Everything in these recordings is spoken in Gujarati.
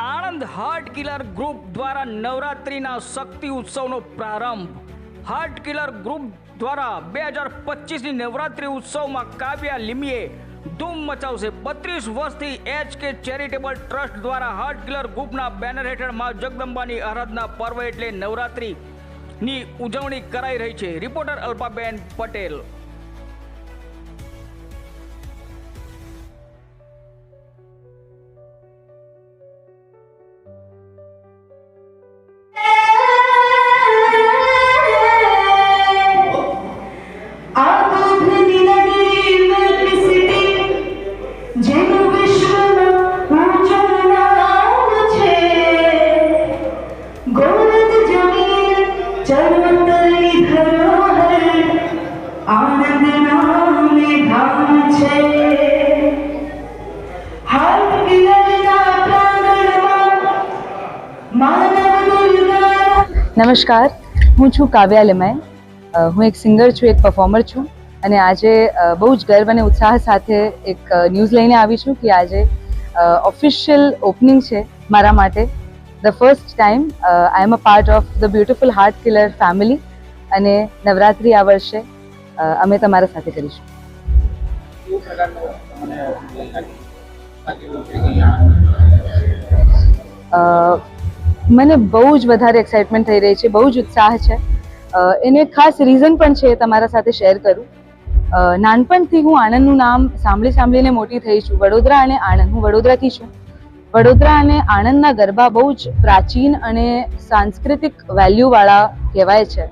આણંદ હાર્ટ કિલર ગ્રુપ દ્વારા નવરાત્રિના શક્તિ ઉત્સવનો પ્રારંભ. હાર્ટ કિલર ગ્રુપ દ્વારા બે હજાર પચીસની નવરાત્રિ ઉત્સવમાં કાવ્યા લીમીએ ધૂમ મચાવશે. બત્રીસ વર્ષથી એચ કે ચેરિટેબલ ટ્રસ્ટ દ્વારા હાર્ટ કિલર ગ્રુપના બેનર હેઠળ મા જગદંબાની આરાધના પર્વ એટલે નવરાત્રિની ઉજવણી કરાઈ રહી છે. રિપોર્ટર અલ્પાબેન પટેલ. નમસ્કાર. હું છું કાવ્યા લેમાય. હું એક સિંગર છું, એક પરફોર્મર છું અને આજે બહુ જ ગર્વ અને ઉત્સાહ સાથે એક ન્યૂઝ લઈને આવી છું કે આજે ઓફિશિયલ ઓપનિંગ છે મારા માટે. The first time I am a part of the beautiful heart killer family અને નવરાત્રિ આ વર્ષે અમે તમારા સાથે કરીશું. મને બહુ જ વધારે એક્સાઇટમેન્ટ થઈ રહી છે, બહુ જ ઉત્સાહ છે. એને ખાસ રીઝન પણ છે તમારા સાથે શેર કરું. નાનપણથી હું આણંદનું નામ સાંભળી સાંભળીને મોટી થઈ છું. વડોદરા અને આણંદ, હું વડોદરાથી છું. વડોદરા અને આણંદના ગરબા બહુ જ પ્રાચીન અને સાંસ્કૃતિક વેલ્યુવાળા કહેવાય છે.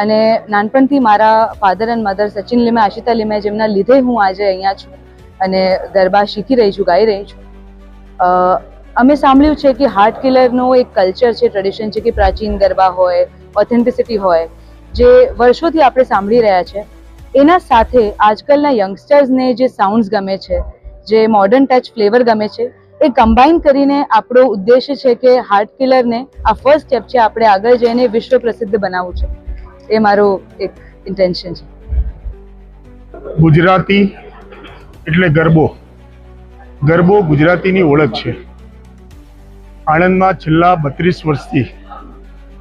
અને નાનપણથી મારા father and mother Sachin Limaye, Ashita Limaye, જેમના લીધે હું આજે અહીંયા છું અને ગરબા શીખી રહી છું, ગાઈ રહી છું. અમે સાંભળ્યું છે કે હાર્ટ કિલરનો એક કલ્ચર છે ટ્રેડિશન છે કે પ્રાચીન ગરબા હોય ઓથેન્ટિસિટી હોય, જે વર્ષોથી આપણે સાંભળી રહ્યા છે. એના સાથે આજકાલના યંગસ્ટર્સને જે સાઉન્ડ્સ ગમે છે, જે મોડર્ન ટચ ફ્લેવર ગમે છે, એ કમ્બાઈન કરીને આપણો ઉદ્દેશ્ય છે કે હાર્ટ કિલરને આ ફર્સ્ટ સ્ટેપ છે આપણે આગળ જઈને વિશ્વ પ્રસિદ્ધ બનાવવું છે. એ મારો એક ઇન્ટેન્શન છે. ગુજરાતી એટલે ગરબો. ગરબો ગુજરાતીની ઓળખ છે. આણંદમાં છેલ્લા બત્રીસ વર્ષથી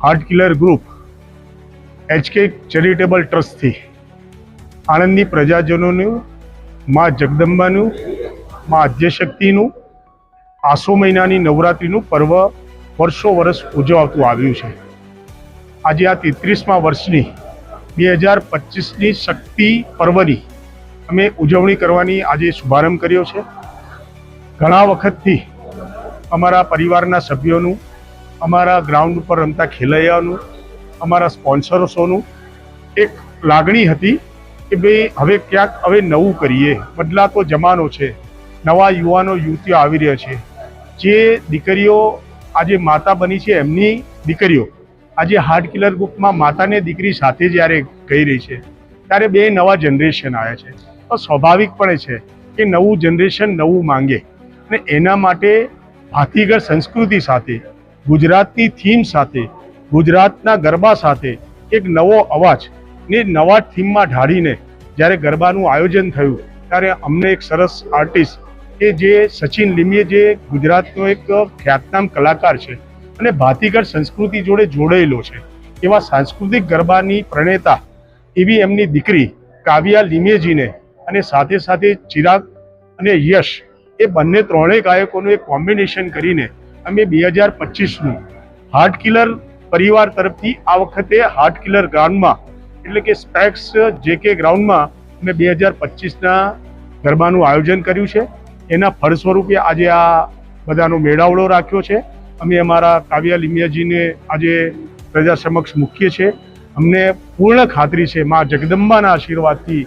heart killer group HK charitable ટ્રસ્ટથી આણંદની પ્રજાજનોનું, મા જગદંબાનું, મા આદ્યશક્તિનું, આસો મહિનાની નવરાત્રિનું પર્વ વર્ષો વર્ષ ઉજવાતું આવ્યું છે. આજે આ તેત્રીસમાં વર્ષની બે હજાર પચીસની શક્તિ પર્વની અમે ઉજવણી કરવાની આજે શુભારંભ કર્યો છે. ઘણા વખતથી અમારા પરિવારના સભ્યોનું, અમારા ગ્રાઉન્ડ ઉપર રમતા ખેલૈયાઓનું, અમારા સ્પોન્સર્સોનું એક લાગણી હતી કે ભાઈ હવે ક્યાંક હવે નવું કરીએ. બદલાતો જમાનો છે. નવા યુવાનો, યુવતીઓ આવી રહ્યા છે. જે દીકરીઓ આજે માતા બની છે, એમની દીકરીઓ આજે હાર્ડ કિલર ગ્રુપમાં માતાને દીકરી સાથે જ્યારે ગઈ રહી છે, ત્યારે બે નવા જનરેશન આવ્યા છે. તો સ્વાભાવિકપણે છે કે નવું જનરેશન નવું માંગે અને એના માટે ભાતીગળ સંસ્કૃતિ સાથે, ગુજરાતની થીમ સાથે, ગુજરાતના ગરબા સાથે એક નવો અવાજ ને નવા થીમમાં ઢાળીને જ્યારે ગરબાનું આયોજન થયું, ત્યારે અમને એક સરસ આર્ટિસ્ટ કે જે સચિન લીમીએ જે ગુજરાતનો એક ખ્યાતનામ કલાકાર છે અને ભાતીગઢ સંસ્કૃતિ જોડે જોડાયેલો છે, એવા સાંસ્કૃતિક ગરબાની પ્રણેતા એવી એમની દીકરી કાવ્યા લીમેજીને અને સાથે સાથે ચિરાગ અને યશ એ બંને ત્રણેય ગાયકોનું એક કોમ્બિનેશન કરીને અમે બે હજાર પચીસનું હાર્ટ કિલર પરિવાર તરફથી આ વખતે હાર્ટ કિલર ગ્રાઉન્ડમાં એટલે કે સ્પેક્સ જે કે ગ્રાઉન્ડમાં અમે બે હજાર પચીસના ગરબાનું આયોજન કર્યું છે. એના ફળ સ્વરૂપે આજે આ બધાનો મેળાવડો રાખ્યો છે. અમે અમારા કાવ્યા લિમિયાજીને આજે પ્રજા સમક્ષ મૂકીએ છીએ. અમને પૂર્ણ ખાતરી છે મા જગદંબાના આશીર્વાદથી